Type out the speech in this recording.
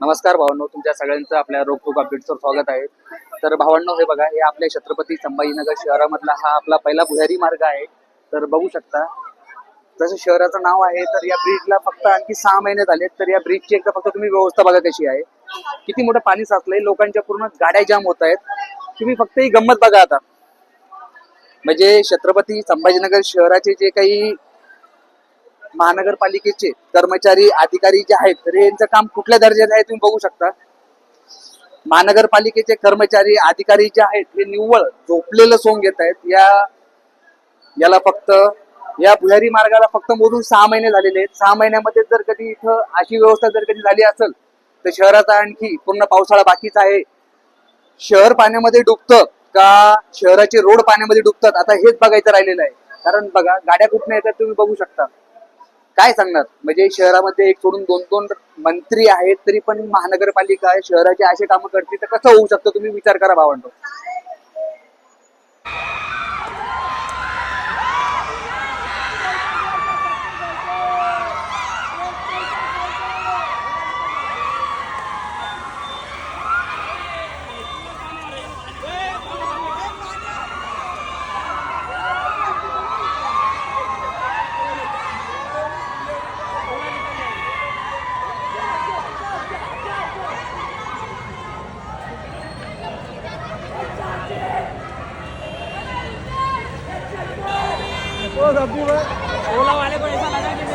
नमस्कार भावांनो तुमच्या सगळ्यांचं आपल्या रोखोक अपडेट्सवर स्वागत आहे. तर भावांनो हे बघा हे आपल्या छत्रपती संभाजीनगर शहरामधला हा आपला पहिला भुयारी मार्ग आहे. तर बघू शकता जसं शहराचं नाव आहे तर या ब्रिजला फक्त आणखी सहा महिने झाले तर या ब्रिजची एकदा फक्त तुम्ही व्यवस्था बघा कशी आहे. किती मोठं पाणी साचलंय लोकांच्या पूर्ण गाड्या जाम होत आहेत. तुम्ही फक्त ही गंमत बघा आता. म्हणजे छत्रपती संभाजीनगर शहराचे जे काही महानगरपालिकेचे कर्मचारी अधिकारी जे आहेत तर यांचं काम कुठल्या दर्जाचं आहे तुम्ही बघू शकता. महानगरपालिकेचे कर्मचारी अधिकारी जे आहेत हे निव्वळ झोपलेलं सोंग घेत आहेत. या याला फक्त या भुयारी मार्गाला फक्त मोजून सहा महिने झालेले आहेत. सहा महिन्यामध्ये जर कधी इथं अशी व्यवस्था जर कधी झाली असेल तर शहराचा आणखी पूर्ण पावसाळा बाकीचा आहे. शहर पाण्यामध्ये डुबतं का शहराचे रोड पाण्यामध्ये डुबतात आता हेच बघायचं राहिलेलं आहे. कारण बघा गाड्या कुठनं येतात तुम्ही बघू शकता. काय सांगणार? म्हणजे शहरामध्ये एक सोडून दोन दोन मंत्री आहेत तरी पण महानगरपालिका आहे शहराचे असे कामं करते तर कसं होऊ शकतं? तुम्ही विचार करा भावंडो हो, ओला वाले को ऐसा लगा कि